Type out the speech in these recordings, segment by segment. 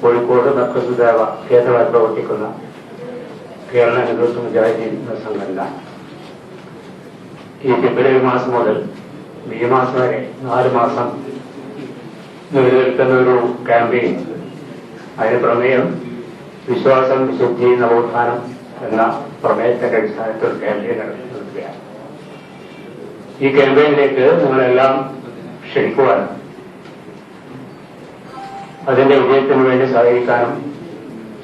കോഴിക്കോട് നക്കസുദേവ കേന്ദ്രമായി പ്രവർത്തിക്കുന്ന കേരള നേതൃത്വ മുജാഹിദീൻ സംഘടന ഈ ഫെബ്രുവരി മാസം മുതൽ മെയ് മാസം വരെ നാല് മാസം നിലനിൽക്കുന്ന ഒരു ക്യാമ്പയിൻ. അതിന് പ്രമേയം വിശ്വാസം വിശുദ്ധി നവോത്ഥാനം എന്ന പ്രമേയത്തിന്റെ അടിസ്ഥാനത്തിൽ ക്യാമ്പയിൻ നടത്തി ഈ ക്യാമ്പയിനിലേക്ക് നിങ്ങളെല്ലാം ക്ഷണിക്കുവാനും അതിന്റെ വിജയത്തിന് വേണ്ടി സഹകരിക്കാനും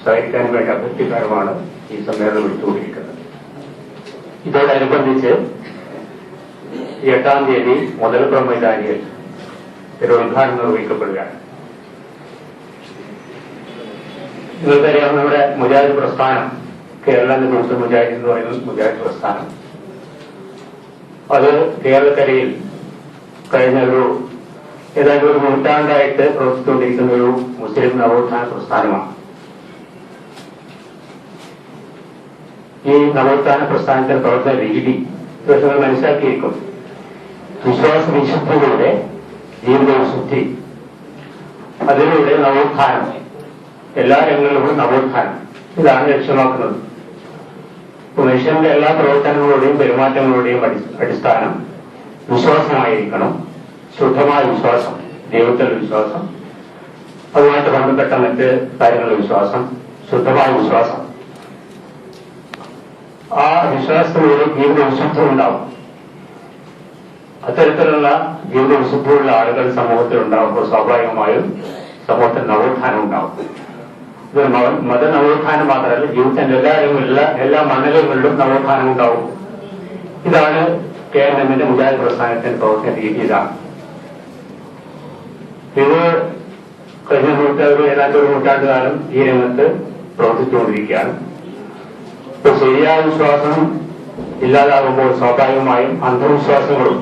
സഹകരിക്കാനും വേണ്ടി അഭ്യർത്ഥിക്കാനുമാണ് ഈ സമ്മേളനം വിളിച്ചുകൊണ്ടിരിക്കുന്നത് ഇതോടനുബന്ധിച്ച് എട്ടാം തീയതി മുതലപ്പുറം മൈതാനിയിൽ ഒരു ഉദ്ഘാടനം നിർവഹിക്കപ്പെടുകയാണ്. നിങ്ങൾക്കറിയാം നമ്മുടെ മുജാഹിദ് പ്രസ്ഥാനം കേരള നേതൃത്വ മുജാഹിദ് എന്ന് പറയുന്ന മുജാഹിദ് പ്രസ്ഥാനം. അത് കേരളക്കരയിൽ കഴിഞ്ഞ ഒരു ഏതാണ്ട് ഒരു നൂറ്റാണ്ടായിട്ട് പ്രവർത്തിച്ചുകൊണ്ടിരിക്കുന്ന ഒരു മുസ്ലിം നവോത്ഥാന പ്രസ്ഥാനമാണ്. ഈ നവോത്ഥാന പ്രസ്ഥാനത്തിന്റെ പ്രവർത്തന രീതി നിങ്ങൾ മനസ്സിലാക്കിയിരിക്കും. വിശ്വാസ വിശുദ്ധിയിലൂടെ ജീവിത വിശുദ്ധി അതിലൂടെ നവോത്ഥാനം എല്ലാ രംഗങ്ങളിലും നവോത്ഥാനം. ഇതാണ് ലക്ഷ്യമാക്കുന്നത്. മനുഷ്യന്റെ എല്ലാ പ്രവർത്തനങ്ങളുടെയും പെരുമാറ്റങ്ങളുടെയും അടി- അടിസ്ഥാനം വിശ്വാസമായിരിക്കണം. ശുദ്ധമായ വിശ്വാസം ദൈവത്തിലുള്ള വിശ്വാസം അതുമായിട്ട് ബന്ധപ്പെട്ട മറ്റ് കാര്യങ്ങളുടെ വിശ്വാസം ശുദ്ധമായ വിശ്വാസം. ആ വിശ്വാസത്തിലൂടെ ജീവിത വിശുദ്ധി ഉണ്ടാവും അത്തരത്തിലുള്ള ജീവിത വിശുദ്ധിയുള്ള ആളുകൾ സമൂഹത്തിൽ ഉണ്ടാകുമ്പോൾ സ്വാഭാവികമായും സമൂഹത്തിൽ നവോത്ഥാനം ഉണ്ടാവും. ഇത് മത- നവോത്ഥാനം മാത്രമല്ല ജീവിതത്തിന്റെ എല്ലാ എല്ലാ മണ്ഡലങ്ങളിലും നവോത്ഥാനം ഉണ്ടാവും. ഇതാണ് കെ എൻ എമ്മിന്റെ മുജാഹിദ് പ്രസ്ഥാനത്തിന്റെ പ്രവർത്തന രീതി ഇതാണ്. ഇത് കഴിഞ്ഞ നൂറ്റാണ്ട് ഏതാണ്ട് ഒരു നൂറ്റാണ്ട് കാലം ഈ രംഗത്ത് പ്രവർത്തിച്ചുകൊണ്ടിരിക്കുകയാണ്. ഇപ്പൊ ശരിയായ വിശ്വാസം ഇല്ലാതാകുമ്പോൾ സ്വാഭാവികമായും അന്ധവിശ്വാസങ്ങളും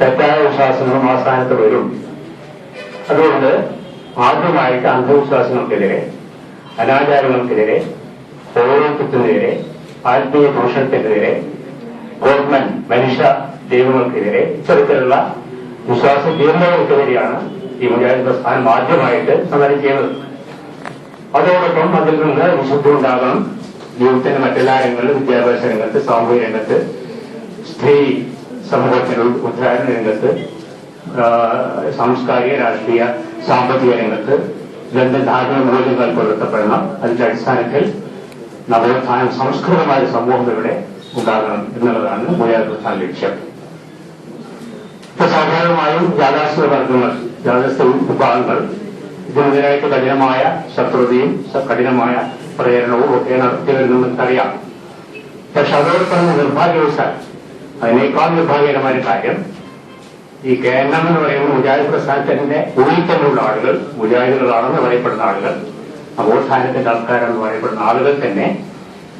തെറ്റായ വിശ്വാസങ്ങളും ആ സ്ഥാനത്ത് വരും. അതുകൊണ്ട് ആദ്യമായിട്ട് അന്ധവിശ്വാസങ്ങൾക്കെതിരെ അനാചാരങ്ങൾക്കെതിരെ പൗരോഹിത്യത്തിനെതിരെ ആത്മീയ പുരുഷത്തിനെതിരെ ഗവൺമെന്റ് മനുഷ്യ ദൈവങ്ങൾക്കെതിരെ ഇത്തരത്തിലുള്ള വിശ്വാസ തീർന്നവർക്കെതിരെയാണ് ഈ മുജാഹിദ് പ്രസ്ഥാനം ആദ്യമായിട്ട് സമരം ചെയ്യുന്നത്. അതോടൊപ്പം അതിൽ നിന്ന് വിശുദ്ധി ഉണ്ടാകണം ജീവിതത്തിന്റെ മറ്റെല്ലാ രംഗങ്ങളിലും വിദ്യാഭ്യാസ രംഗത്ത് സാമൂഹിക രംഗത്ത് സ്ത്രീ സമൂഹത്തിന്റെ ഉദ്ധാരണ രംഗത്ത് സാംസ്കാരിക രാഷ്ട്രീയ സാമ്പത്തിക രംഗത്ത് ഇതെന്ത് ധാർമ്മിക മൂല്യങ്ങൾ പുലർത്തപ്പെടണം അതിന്റെ അടിസ്ഥാനത്തിൽ നവോത്ഥാനം സംസ്കൃതമായ സമൂഹം ഇവിടെ ഉണ്ടാകണം എന്നുള്ളതാണ് മുജാഹിദ് പ്രസ്ഥാന ലക്ഷ്യം. സാധാരണമായും യാഥാസ്ഥിത വർഗങ്ങൾ യാഥാസ്ഥിത വിഭാഗങ്ങൾ ഇതിനെതിരായിട്ട് കഠിനമായ ശത്രുതയും കഠിനമായ പ്രേരണവും ഒക്കെ നടത്തി വരുന്നത് നമുക്കറിയാം പക്ഷെ അതോടൊപ്പം നിർഭാഗ്യവശാൽ അതിനേക്കാൾ നിർഭാഗ്യകരമായ കാര്യം ഈ കെ എൻ എം എന്ന് പറയുന്ന മുജാഹിദ് പ്രസ്ഥാനത്തിന്റെ തന്നെയുള്ള ആളുകൾ മുജാഹിദുകളാണെന്ന് പറയപ്പെടുന്ന ആളുകൾ നവോത്ഥാനത്തിന്റെ ആൾക്കാരെന്ന് പറയപ്പെടുന്ന ആളുകൾ തന്നെ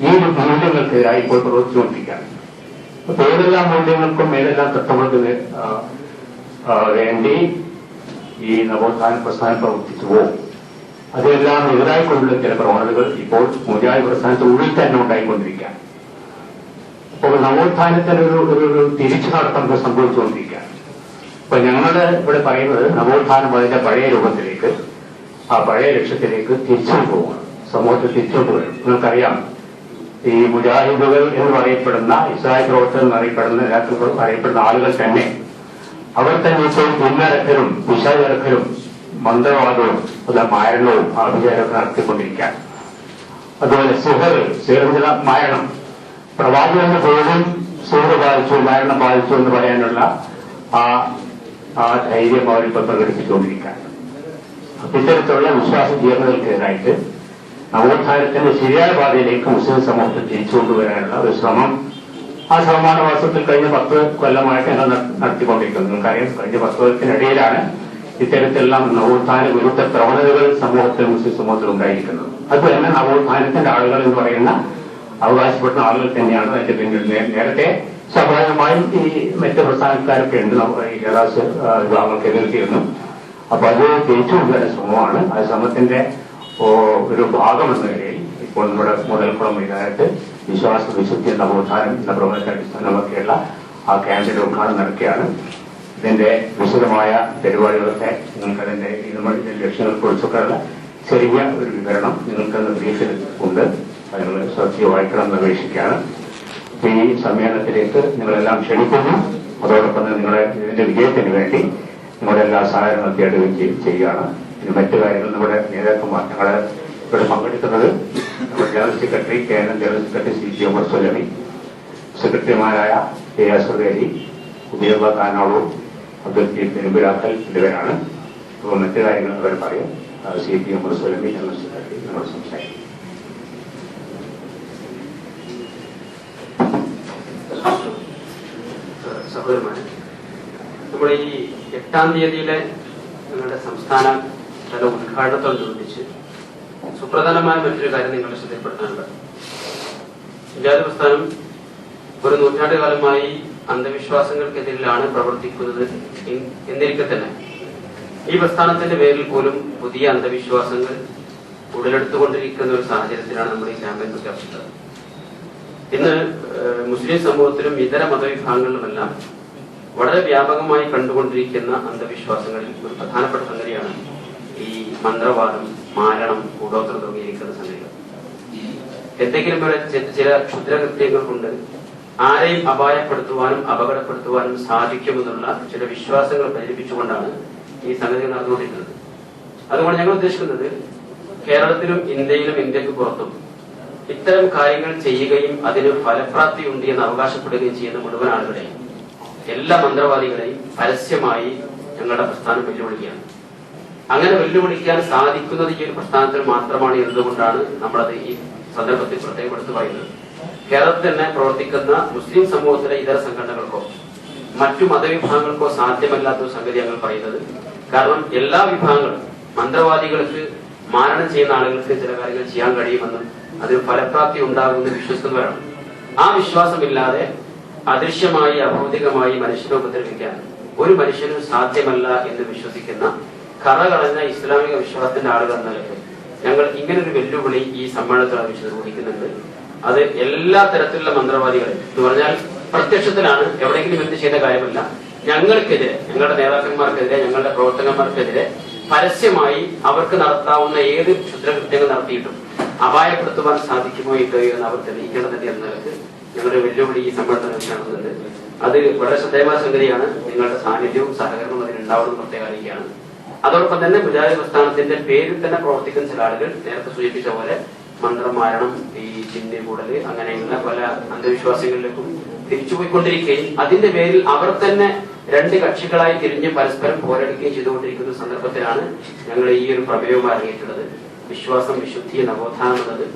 ഈ ഒരു മൂല്യങ്ങൾക്കെതിരായി ഇപ്പോൾ പ്രവർത്തിച്ചുകൊണ്ടിരിക്കുകയാണ്. അപ്പൊ ഏതെല്ലാം മൂല്യങ്ങൾക്കും ഏതെല്ലാം തത്വങ്ങൾക്ക് വേണ്ടി ഈ നവോത്ഥാന പ്രസ്ഥാനം പ്രവർത്തിച്ചു പോകും അതെല്ലാം എതിരായിക്കൊണ്ടുള്ള ചില പ്രവണതകൾ ഇപ്പോൾ മുജാഹിദ് പ്രസ്ഥാനത്തിൽ ഉള്ളിൽ തന്നെ ഉണ്ടായിക്കൊണ്ടിരിക്കുകയാണ്. അപ്പോൾ നവോത്ഥാനത്തിന് ഒരു ഒരു തിരിച്ചു നടത്തം സംഭവിച്ചുകൊണ്ടിരിക്കുകയാണ്. അപ്പൊ ഞങ്ങൾ ഇവിടെ പറയുന്നത് നവോത്ഥാനം അതിന്റെ പഴയ രൂപത്തിലേക്ക് ആ പഴയ ലക്ഷ്യത്തിലേക്ക് തിരിച്ചു പോവുകയാണ്. സമൂഹത്തിൽ തിരിച്ചോട്ട് വരും നിങ്ങൾക്കറിയാം ഈ മുജാഹിദുകൾ എന്ന് പറയപ്പെടുന്ന ഇസ്രായേൽ പ്രവർത്തകർ എന്നറിയപ്പെടുന്ന അറിയപ്പെടുന്ന ആളുകൾ തന്നെ അവർ തന്നെ ഇപ്പോൾ പിന്നടക്കലും വിഷയടക്കലും മന്ത്രവാദവും അല്ല മാരണവും ആഭിചാരവും നടത്തിക്കൊണ്ടിരിക്കുക അതുപോലെ സുഹറ് ചേർന്നില മാരണം. പ്രവാചകന് പോലും സുഹൃ ബാധിച്ചു മരണം ബാധിച്ചു എന്ന് പറയാനുള്ള ആ ആ ധൈര്യം അവരിപ്പോൾ പ്രകടിപ്പിച്ചുകൊണ്ടിരിക്കുകയാണ് അപ്പൊ ഇത്തരത്തിലുള്ള വിശ്വാസ ജീവനകൾക്കെതിരായിട്ട് നവോത്ഥാനത്തിന്റെ ശരിയായ പാതയിലേക്ക് മുസ്ലിം സമൂഹത്തെ തിരിച്ചുകൊണ്ടുവരാനുള്ള ഒരു ശ്രമം ആ ശതമാന വാസ്തവത്തിൽ കഴിഞ്ഞ പത്ത് കൊല്ലമായിട്ട് ഞങ്ങൾ നട- നടത്തിക്കൊണ്ടിരിക്കുന്നത് നിങ്ങൾക്കറിയാം കഴിഞ്ഞ പത്ത് കൊല്ലത്തിനിടയിലാണ് ഇത്തരത്തിലുള്ള നവോത്ഥാന വിരുദ്ധ പ്രവണതകൾ സമൂഹത്തിൽ മുസ്ലിം സമൂഹത്തിൽ ഉണ്ടായിരിക്കുന്നത്. അതുപോലെ തന്നെ നവോത്ഥാനത്തിന്റെ ആളുകൾ എന്ന് പറയുന്ന അവകാശപ്പെടുന്ന ആളുകൾ തന്നെയാണ് അതിന്റെ പിന്നിൽ. നേരത്തെ സ്വാഭാവികമായും ഈ മറ്റ് പ്രസ്ഥാനക്കാരൊക്കെ ഉണ്ട് കേരളാസ് വിഭാഗങ്ങൾക്ക് എതിർത്തിരുന്നു അപ്പൊ അത് തിരിച്ചു കൊണ്ടുവരുന്ന ശ്രമമാണ്. ആ ശ്രമത്തിന്റെ ഒരു ഭാഗമെന്ന നിലയിൽ ഇപ്പോൾ നമ്മുടെ മുതൽക്കുളം മൈതാനത്ത് വിശ്വാസ വിശുദ്ധി എന്ന ബോധാനം എന്ന പ്രവർത്തന അടിസ്ഥാനമൊക്കെയുള്ള ആ ക്യാമ്പിന്റെ ഉദ്ഘാടനം നടക്കുകയാണ്. ഇതിന്റെ വിശദമായ പരിപാടികളൊക്കെ നിങ്ങൾക്ക് അതിന്റെ ഇതുമായി ലക്ഷ്യങ്ങൾ കുറിച്ചൊക്കെയുള്ള ചെറിയ ഒരു വിവരണം നിങ്ങൾക്ക് ബ്രീഫിൽ ഉണ്ട് നിങ്ങൾ ശ്രദ്ധ വായിക്കണം എന്ന് അപേക്ഷിക്കുകയാണ്. ഈ സമ്മേളനത്തിലേക്ക് നിങ്ങളെല്ലാം ക്ഷണിക്കുന്നു. അതോടൊപ്പം തന്നെ നിങ്ങളെ ഇതിന്റെ വിജയത്തിന് വേണ്ടി നിങ്ങളുടെ എല്ലാ സഹായങ്ങളും തേടുകയും ചെയ്യുകയാണ്. മറ്റു കാര്യങ്ങൾ നമ്മുടെ നേതാക്കന്മാർ ഞങ്ങളെ ഇവിടെ പങ്കെടുക്കുന്നത് നമ്മുടെ general secretary K N M general secretary C. G. Umar Sulami സെക്രട്ടറിമാരായ എ അസറുദേലി ഉദയബ കാനോളു അബ്ദുൽ പെരുമ്പിലാക്കൽ എന്നിവരാണ്. മറ്റു കാര്യങ്ങൾ അവർ പറയും. C. P. Umar Sulami general secretary നമ്മൾ സംസാരിക്കും. സഹോദരന്മാരെ നമ്മുടെ ഈ എട്ടാം തീയതിയിലെ നിങ്ങളുടെ സംസ്ഥാന തല ഉദ്ഘാടനത്തോടനുബന്ധിച്ച് സുപ്രധാനമായ മറ്റൊരു കാര്യം നിങ്ങളുടെ ശ്രദ്ധയിൽപ്പെടുത്താനുണ്ട്. വിചാര പ്രസ്ഥാനം ഒരു നൂറ്റാണ്ട് കാലമായി അന്ധവിശ്വാസങ്ങൾക്കെതിരിലാണ് പ്രവർത്തിക്കുന്നത് എന്നിരിക്കെ തന്നെ ഈ പ്രസ്ഥാനത്തിന്റെ പേരിൽ പോലും പുതിയ അന്ധവിശ്വാസങ്ങൾ ഉടലെടുത്തുകൊണ്ടിരിക്കുന്ന ഒരു സാഹചര്യത്തിലാണ് നമ്മൾ ഈ ക്യാമ്പയിൻ പ്രഖ്യാപിച്ചത് ഇന്ന് മുസ്ലിം സമൂഹത്തിലും ഇതര മതവിഭാഗങ്ങളിലുമെല്ലാം വളരെ വ്യാപകമായി കണ്ടുകൊണ്ടിരിക്കുന്ന അന്ധവിശ്വാസങ്ങളിൽ ഒരു പ്രധാനപ്പെട്ട സംഗതിയാണ് ഈ മന്ത്രവാദം മാരണം കൂടോത്രം തുടങ്ങിയിരിക്കുന്ന സംഗതികൾ എന്തെങ്കിലും ഇവിടെ ചില ക്ഷുദ്രകൃത്യങ്ങൾക്കുണ്ട്. ആരെയും അപായപ്പെടുത്തുവാനും അപകടപ്പെടുത്തുവാനും സാധിക്കുമെന്നുള്ള ചില വിശ്വാസങ്ങൾ പ്രചരിപ്പിച്ചുകൊണ്ടാണ് ഈ സംഗതി നടന്നുകൊണ്ടിരിക്കുന്നത്. അതുകൊണ്ട് ഞങ്ങൾ ഉദ്ദേശിക്കുന്നത് കേരളത്തിലും ഇന്ത്യയിലും ഇന്ത്യയ്ക്ക് പുറത്തും ഇത്തരം കാര്യങ്ങൾ ചെയ്യുകയും അതിന് ഫലപ്രാപ്തി ഉണ്ട് എന്ന് അവകാശപ്പെടുകയും ചെയ്യുന്ന മുഴുവൻ ആളുകളെയും എല്ലാ മന്ത്രവാദികളെയും പരസ്യമായി ഞങ്ങളുടെ പ്രസ്ഥാനം വെല്ലുവിളിക്കുകയാണ്. അങ്ങനെ വെല്ലുവിളിക്കാൻ സാധിക്കുന്നത് ഈ ഒരു പ്രസ്ഥാനത്തിൽ മാത്രമാണ് എന്നതുകൊണ്ടാണ് നമ്മളത് ഈ സന്ദർഭത്തിൽ പ്രത്യേകം എടുത്തു പറയുന്നത്. കേരളത്തിൽ തന്നെ പ്രവർത്തിക്കുന്ന മുസ്ലിം സമൂഹത്തിലെ ഇതര സംഘടനകൾക്കോ മറ്റു മതവിഭാഗങ്ങൾക്കോ സാധ്യമല്ലാത്ത ഒരു സംഗതി ഞങ്ങൾ പറയുന്നത് കാരണം എല്ലാ വിഭാഗങ്ങളും മന്ത്രവാദികൾക്ക് മാരണം ചെയ്യുന്ന ആളുകൾക്ക് ചില കാര്യങ്ങൾ ചെയ്യാൻ കഴിയുമെന്നും അതിന് ഫലപ്രാപ്തി ഉണ്ടാകുമെന്ന് വിശ്വസിക്കുന്നവരാണ്. ആ വിശ്വാസമില്ലാതെ അദൃശ്യമായി അഭൗതികമായി മനുഷ്യനെ ഉപദ്രവിക്കാൻ ഒരു മനുഷ്യനും സാധ്യമല്ല എന്ന് വിശ്വസിക്കുന്ന കറകളഞ്ഞ ഇസ്ലാമിക വിശ്വാസത്തിന്റെ ആളുകൾ എന്ന നിലയ്ക്ക് ഞങ്ങൾ ഇങ്ങനൊരു വെല്ലുവിളി ഈ സമ്മേളനത്തിൽ നിർവഹിക്കുന്നുണ്ട്. അത് എല്ലാ തരത്തിലുള്ള മന്ത്രവാദികളെ എന്ന് പറഞ്ഞാൽ പ്രത്യക്ഷത്തിലാണ് എവിടെയെങ്കിലും എന്ത് ചെയ്ത കാര്യമല്ല. ഞങ്ങൾക്കെതിരെ ഞങ്ങളുടെ നേതാക്കന്മാർക്കെതിരെ ഞങ്ങളുടെ പ്രവർത്തകന്മാർക്കെതിരെ പരസ്യമായി അവർക്ക് നടത്താവുന്ന ഏത് ക്ഷുദ്രകൃത്യങ്ങൾ നടത്തിയിട്ടും അപായപ്പെടുത്തുവാൻ സാധിക്കുമോ ഇല്ലയോ എന്ന് അവർ തെളിയിക്കേണ്ടതിന്റെ എന്ന ഞങ്ങളുടെ വെല്ലുവിളി ഈ സമ്മേളനത്തിൽ നടത്തുന്നുണ്ട് അത് വളരെ ശ്രദ്ധേയമായ സംഗതിയാണ്. നിങ്ങളുടെ സാന്നിധ്യവും സഹകരണവും അതിനുണ്ടാവണം പ്രത്യേക അറിയിക്കുകയാണ്. അതോടൊപ്പം തന്നെ മുജാഹിദ് പ്രസ്ഥാനത്തിന്റെ പേരിൽ തന്നെ പ്രവർത്തിക്കുന്ന ചില ആളുകൾ നേരത്തെ സൂചിപ്പിച്ച പോലെ മന്ത്രമാരണം ഈ ചിന്തി കൂടൽ അങ്ങനെയുള്ള പല അന്ധവിശ്വാസങ്ങളിലേക്കും തിരിച്ചുപോയിക്കൊണ്ടിരിക്കുകയും അതിന്റെ പേരിൽ അവർ തന്നെ രണ്ട് കക്ഷികളായി തിരിഞ്ഞ് പരസ്പരം പോരടിക്കുകയും ചെയ്തുകൊണ്ടിരിക്കുന്ന സന്ദർഭത്തിലാണ് ഞങ്ങൾ ഈ ഒരു പ്രമേയവും ഇറങ്ങിയിട്ടുള്ളത്. വിശ്വാസം വിശുദ്ധി നവോത്ഥാനം എന്നത്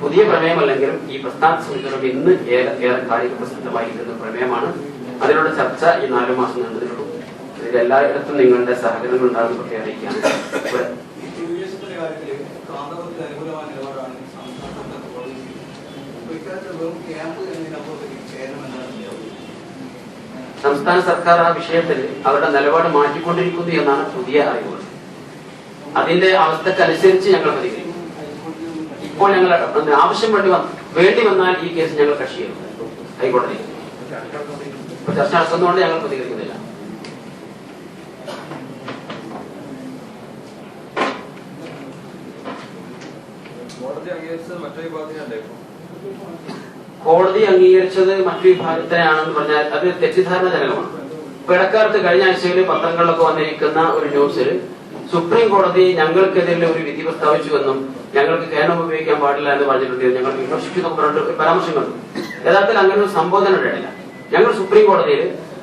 പുതിയ പ്രമേയമല്ലെങ്കിലും ഈ പ്രസ്ഥാന സമിതികളും ഇന്ന് ഏറെ ഏറെ കാലിക പ്രസിദ്ധമായിരിക്കുന്ന പ്രമേയമാണ്. അതിനുള്ള ചർച്ച ഈ നാലു മാസം നീണ്ടുനിൽക്കും ഇതിൽ എല്ലായിടത്തും നിങ്ങളുടെ സഹകരണം ഉണ്ടാകുന്ന പ്രത്യേക അറിയിക്കാം. സംസ്ഥാന സർക്കാർ ആ വിഷയത്തിൽ അവരുടെ നിലപാട് മാറ്റിക്കൊണ്ടിരിക്കുന്നു എന്നാണ് പുതിയ അറിവുകൾ. അതിന്റെ അവസ്ഥക്കനുസരിച്ച് ഞങ്ങൾ പ്രതികരിക്കും. ഇപ്പോൾ ഞങ്ങൾ ആവശ്യം വേണ്ടി വേണ്ടി വന്നാൽ ഈ കേസ് ഞങ്ങൾ കക്ഷി ചെയ്യും ഹൈക്കോടതി ചർച്ച നടത്തുന്നതുകൊണ്ട് ഞങ്ങൾ പ്രതികരിക്കുന്നില്ല. കോടതി അംഗീകരിച്ചത് മറ്റേ വിഭാഗത്തിനാണെന്ന് പറഞ്ഞാൽ അത് തെറ്റിദ്ധാരണ ജനകമാണ് ഇപ്പൊ ഇടക്കാലത്ത് കഴിഞ്ഞ ആഴ്ചയിൽ പത്രങ്ങളിലൊക്കെ വന്നിരിക്കുന്ന ഒരു ന്യൂസിൽ സുപ്രീം കോടതി ഞങ്ങൾക്കെതിരെ ഒരു വിധി പ്രസ്താവിച്ചുവെന്നും ഞങ്ങൾക്ക് കേനം ഉപയോഗിക്കാൻ പാടില്ല എന്ന് പറഞ്ഞിട്ടുണ്ട് ഞങ്ങൾ വിമർശിക്കുന്ന പറഞ്ഞിട്ട് ഒരു യഥാർത്ഥത്തിൽ അങ്ങനെ ഒരു സംബോധന ഉണ്ടായില്ല ഞങ്ങൾ സുപ്രീം കോടതിയിൽ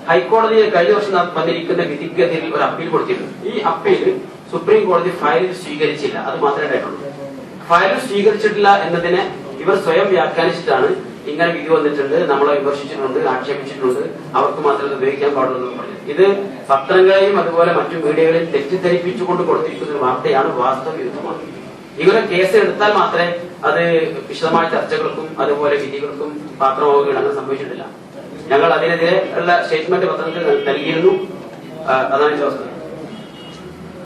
ഹൈക്കോടതിയിൽ കഴിഞ്ഞ വർഷം വന്നിരിക്കുന്ന വിധിക്കെതിരിൽ ഒരു അപ്പീൽ കൊടുത്തിട്ടുണ്ട്. ഈ അപ്പീൽ സുപ്രീം കോടതി ഫയലിൽ സ്വീകരിച്ചില്ല. അത് മാത്രമേ ഉണ്ടായിട്ടുള്ളൂ. ഫയൽ സ്വീകരിച്ചിട്ടില്ല എന്നതിനെ ഇവർ സ്വയം വ്യാഖ്യാനിച്ചിട്ടാണ് ഇങ്ങനെ വിധി വന്നിട്ടുണ്ട് നമ്മളെ വിമർശിച്ചിട്ടുണ്ട് ആക്ഷേപിച്ചിട്ടുണ്ട്. അവർക്ക് മാത്രമേ ഉപയോഗിക്കാൻ പാടുള്ളൂ എന്ന് പറഞ്ഞു ഇത് പത്രങ്ങളെയും അതുപോലെ മറ്റു മീഡിയകളെയും തെറ്റിദ്ധരിപ്പിച്ചുകൊണ്ട് കൊടുത്തിരിക്കുന്ന ഒരു വാർത്തയാണ് വാസ്തവ വിരുദ്ധമാണ്. ഇവരെ കേസ് എടുത്താൽ മാത്രമേ അത് വിശദമായ ചർച്ചകൾക്കും അതുപോലെ വിധികൾക്കും പാത്രമാവുകയാണ് അങ്ങനെ സംഭവിച്ചിട്ടില്ല. ഞങ്ങൾ അതിനെതിരെ ഉള്ള സ്റ്റേറ്റ്മെന്റ് പത്രത്തിൽ നൽകിയിരുന്നു. അതാണ് ചോദിച്ചത്